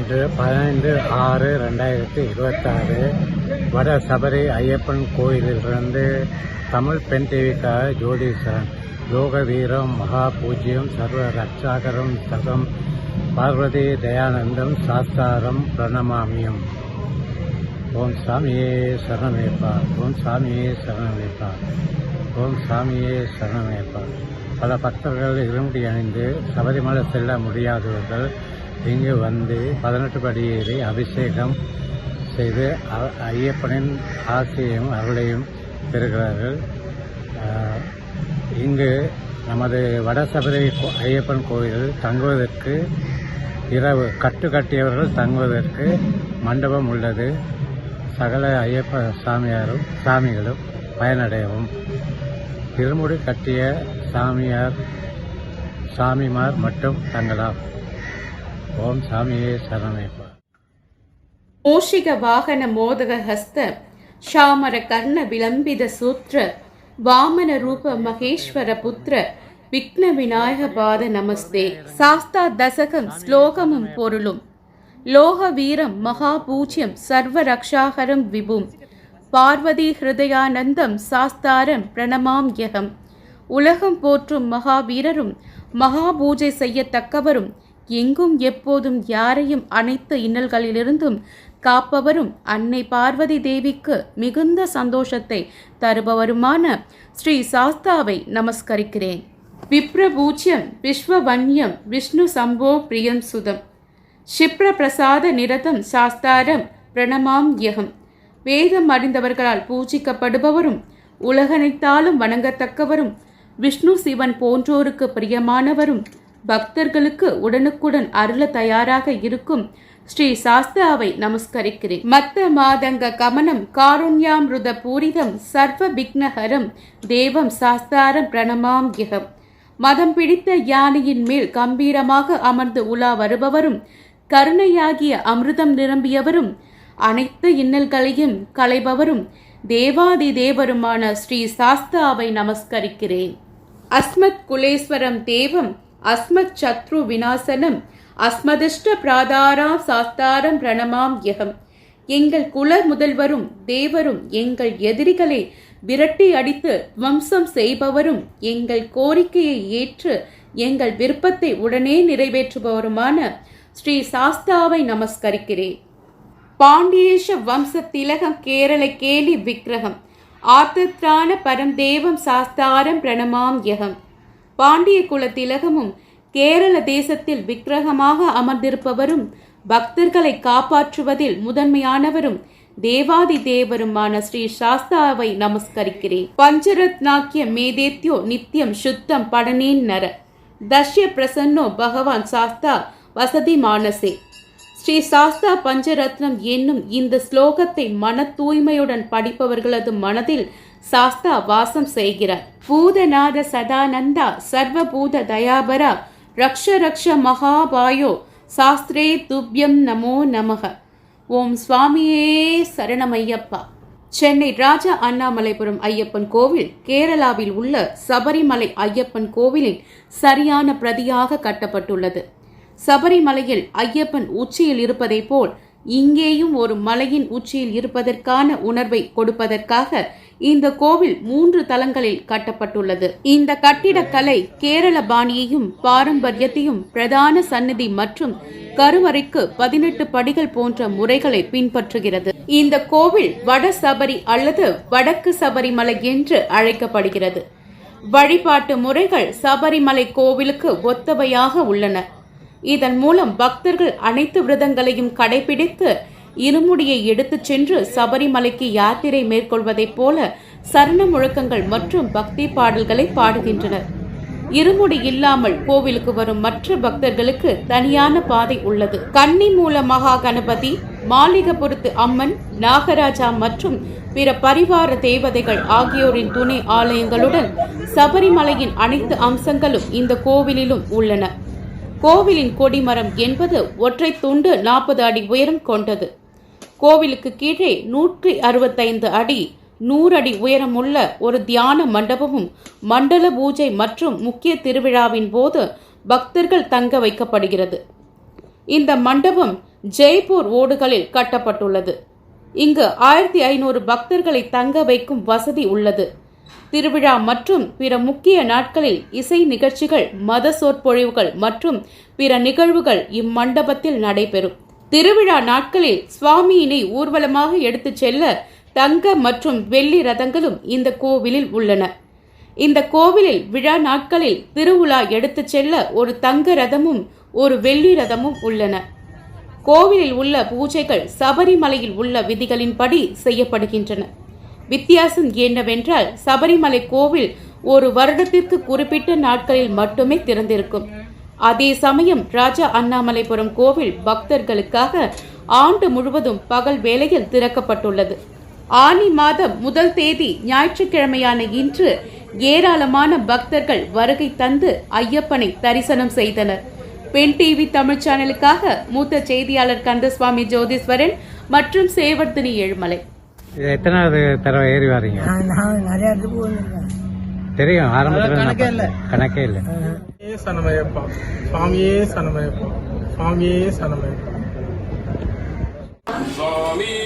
இது பதினைந்து ஆறு ரெண்டாயிரத்தி இருபத்தாறு. வட சபரி ஐயப்பன் கோயிலிலிருந்து தமிழ் பெண் டிவிக்காக ஜோடீஸ்வரன் யோக வீரம் மகா பூஜ்யம் சர்வ ரட்சாகரம் சகம் பார்வதி தயானந்தம் சாஸ்தாரம் பிரணமாமியம். ஓம் சாமியே சரணமேப்பா. ஓம் சாமியே சரணமேப்பா. ஓம் சாமியே சரணமேப்பா. பல பக்தர்கள் இருமுடி அணிந்து சபரிமலை செல்ல முடியாதவர்கள் இங்கு வந்து பதினெட்டு படி ஏறி அபிஷேகம் செய்து ஐயப்பனின் ஆசையையும் அருளையும் பெறுகிறார்கள். இங்கு நமது வடசபரி ஐயப்பன் கோயிலில் தங்குவதற்கு இரவு கட்டு கட்டியவர்கள் தங்குவதற்கு மண்டபம் உள்ளது. சகல ஐயப்ப சாமியாரும் சாமிகளும் பயனடையவும். திருமுடி கட்டிய சாமியார் சாமிமார் மட்டும் தங்கலாம். ஓம் சாமியே சரணமைப்பா போஷிக வாகன மோதக ஹஸ்த ஷாமர கர்ண விளம்பித சூத்ர வாமன ரூப மகேஸ்வர புத்திர விக்ன விநாயக பாத நமஸ்தே. சாஸ்தா தசகம் ஸ்லோகமும் பொருளும். லோக வீரம் மகா பூஜ்யம் சர்வ ரக்ஷாகரம் விபும். பார்வதி ஹிருதயானந்தம் சாஸ்தாரம் பிரணமாம் யகம். உலகம் போற்றும் மகாவீரரும் மகா பூஜை செய்யத்தக்கவரும் எங்கும் எப்போதும் யாரையும் அனைத்து இன்னல்களிலிருந்தும் காப்பவரும் அன்னை பார்வதி தேவிக்கு மிகுந்த சந்தோஷத்தை தருபவருமான ஸ்ரீ சாஸ்தாவை நமஸ்கரிக்கிறேன். விப்ரபூஜ்யம் விஸ்வவன்யம் விஷ்ணு சம்போ பிரியம் சுதம். ஷிப்ர பிரசாத நிரதம் சாஸ்தாரம் பிரணமாம் யகம். வேதம் அறிந்தவர்களால் பூஜிக்கப்படுபவரும் உலகனைத்தாலும் வணங்கத்தக்கவரும் விஷ்ணு சிவன் போன்றோருக்கு பிரியமானவரும் பக்தர்களுக்கு உடனுக்குடன் அருள தயாராக இருக்கும் ஸ்ரீ சாஸ்தாவை நமஸ்கரிக்கிறேன். மத்த மாதங்க கமனம் காருண்யாமிருத பூரிதம் சர்வ விக்னஹரம் தேவம் சாஸ்தாரம் பிரணமாம் யகம் மதம் பிடித்த யானையின் மேல் கம்பீரமாக அமர்ந்து உலா வருபவரும் கருணையாகிய அமிர்தம் நிரம்பியவரும் அனைத்து இன்னல்களையும் களைபவரும் தேவாதி தேவருமான ஸ்ரீ சாஸ்தாவை நமஸ்கரிக்கிறேன். அஸ்மத் குலேஸ்வரம் தேவம் அஸ்மத் சத்ரு விநாசனம் அஸ்மதிஷ்ட பிராதாராம் சாஸ்தாரம் பிரணமாம் யகம். எங்கள் குல முதல்வரும் தேவரும் எங்கள் எதிரிகளை விரட்டி அடித்து வம்சம் செய்பவரும் எங்கள் கோரிக்கையை ஏற்று எங்கள் விருப்பத்தை உடனே நிறைவேற்றுபவருமான ஸ்ரீ சாஸ்தாவை நமஸ்கரிக்கிறேன். பாண்டியேஷ வம்ச திலகம் கேரள கேலி விக்கிரகம். ஆத்திரான பரம்தேவம் சாஸ்தாரம் பிரணமாம் யகம். பாண்டிய குல திலகமும் கேரள தேசத்தில் விக்கிரகமாக அமர்ந்திருப்பவரும் பக்தர்களை காப்பாற்றுவதில் முதன்மையானவரும் தேவாதி தேவருமான ஸ்ரீ சாஸ்தாவை நமஸ்கரிக்கிறேன். பஞ்சரத்னாக்கிய மேதேத்யோ நித்யம் சுத்தம் படனேன் நர. தஷ்ய பிரசன்னோ பகவான் சாஸ்தா வசதி மானசே. ஸ்ரீ சாஸ்தா பஞ்சரத்னம் என்னும் இந்த ஸ்லோகத்தை மன தூய்மையுடன் படிப்பவர்களது மனதில் சாஸ்தா வாசம் செய்கிறார். பூதநாத சதானந்தா சர்வபூத தயாபரா ரக்ஷ ரக்ஷ மகாபாயோ சாஸ்திரே துப்யம் நமோ நமக. ஓம் சுவாமியே சரணமையப்பா. சென்னை ராஜா அண்ணாமலைபுரம் ஐயப்பன் கோவில் கேரளாவில் உள்ள சபரிமலை ஐயப்பன் கோவிலின் சரியான பிரதியாக கட்டப்பட்டுள்ளது. சபரிமலையில் ஐயப்பன் உச்சியில் இருப்பதைப் போல் இங்கேயும் ஒரு மலையின் உச்சியில் இருப்பதற்கான உணர்வை கொடுப்பதற்காக இந்த கோவில் மூன்று தளங்களில் கட்டப்பட்டுள்ளது. இந்த கட்டிடக்கலை கேரள பாணியையும் பாரம்பரியத்தையும் பிரதான சன்னதி மற்றும் கருவறைக்கு பதினெட்டு படிகள் போன்ற முறைகளை பின்பற்றுகிறது. இந்த கோவில் வட சபரி அல்லது வடக்கு சபரிமலை என்று அழைக்கப்படுகிறது. வழிபாட்டு முறைகள் சபரிமலை கோவிலுக்கு ஒத்தவையாக உள்ளன. இதன் மூலம் பக்தர்கள் அனைத்து விரதங்களையும் கடைபிடித்து இருமுடியை எடுத்துச் சென்று சபரிமலைக்கு யாத்திரை மேற்கொள்வதைப் போல சரண முழக்கங்கள் மற்றும் பக்தி பாடல்களை பாடுகின்றனர். இருமுடி இல்லாமல் கோவிலுக்கு வரும் மற்ற பக்தர்களுக்கு தனியான பாதை உள்ளது. கன்னி மூல மகா கணபதி மாளிகபுரத்து அம்மன் நாகராஜா மற்றும் பிற பரிவார தேவதைகள் ஆகியோரின் துணை ஆலயங்களுடன் சபரிமலையின் அனைத்து அம்சங்களும் இந்த கோவிலிலும் உள்ளன. கோவிலின் கொடிமரம் என்பது ஒற்றை துண்டு நாற்பது அடி உயரம் கொண்டது. கோவிலுக்கு கீழே நூற்றி அறுபத்தைந்து அடி நூறு அடி உயரமுள்ள ஒரு தியான மண்டபமும் மண்டல பூஜை மற்றும் முக்கிய திருவிழாவின் போது பக்தர்கள் தங்க வைக்கப்படுகிறது. இந்த மண்டபம் ஜெய்ப்பூர் ஓடுகளில் கட்டப்பட்டுள்ளது. இங்கு ஆயிரத்தி ஐநூறு பக்தர்களை தங்க வைக்கும் வசதி உள்ளது. திருவிழா மற்றும் பிற முக்கிய நாட்களில் இசை நிகழ்ச்சிகள் மத சொற்பொழிவுகள் மற்றும் பிற நிகழ்வுகள் இம்மண்டபத்தில் நடைபெறும். திருவிழா நாட்களில் சுவாமியினை ஊர்வலமாக எடுத்துச் செல்ல தங்க மற்றும் வெள்ளி ரதங்களும் இந்த கோவிலில் உள்ளன. இந்த கோவிலில் விழா நாட்களில் திருவிழா எடுத்துச் செல்ல ஒரு தங்க ரதமும் ஒரு வெள்ளி ரதமும் உள்ளன. கோவிலில் உள்ள பூஜைகள் சபரிமலையில் உள்ள விதிகளின்படி செய்யப்படுகின்றன. வித்தியாசம் என்னவென்றால் சபரிமலை கோவில் ஒரு வருடத்திற்கு குறிப்பிட்ட நாட்களில் மட்டுமே திறந்திருக்கும். அதே சமயம் ராஜா அண்ணாமலைபுரம் கோவில் பக்தர்களுக்காக ஆண்டு முழுவதும் பகல் வேளையில் திறக்கப்பட்டுள்ளது. ஆனி மாதம் முதல் தேதி ஞாயிற்றுக்கிழமையான இன்று ஏராளமான பக்தர்கள் வருகை தந்து ஐயப்பனை தரிசனம் செய்தனர். பெண் டிவி தமிழ் சேனலுக்காக மூத்த செய்தியாளர் கந்தசுவாமி ஜோதீஸ்வரன் மற்றும் சேவர்தினி ஏழுமலை. இது எத்தனாவது தடவை ஏறி வர்றீங்க நான் நிறைய இடத்துக்கு போயிருக்கேன் தெரியும் ஆரம்பத்தில் கணக்கே இல்லை. சனமயப்பா. சுவாமியே சனமயப்பா. சுவாமியே சனமயப்பா. சுவாமியே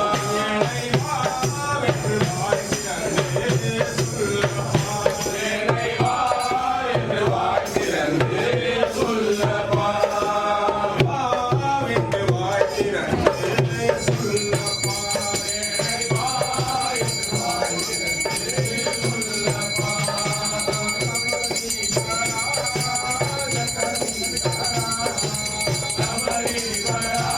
Hari Vara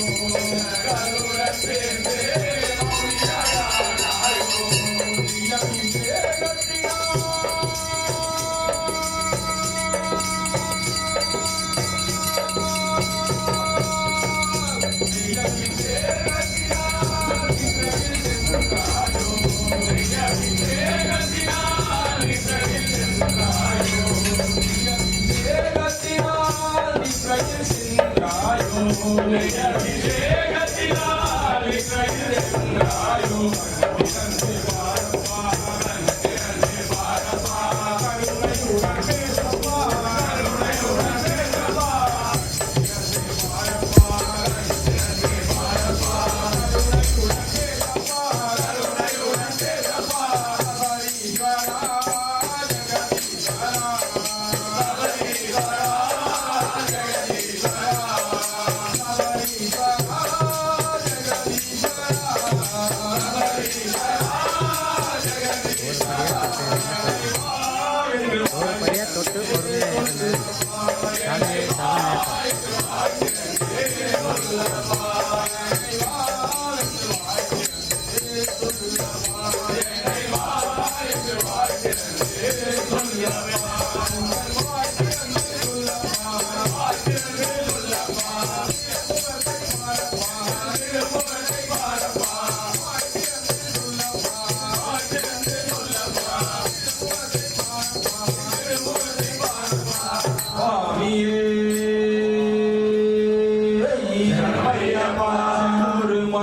Tá Vamos lá, ஒரு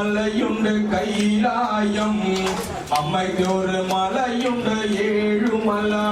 மலையுண்டு கைலாயம். அம்மைக்கு ஒரு மலையுண்டு ஏழு மலா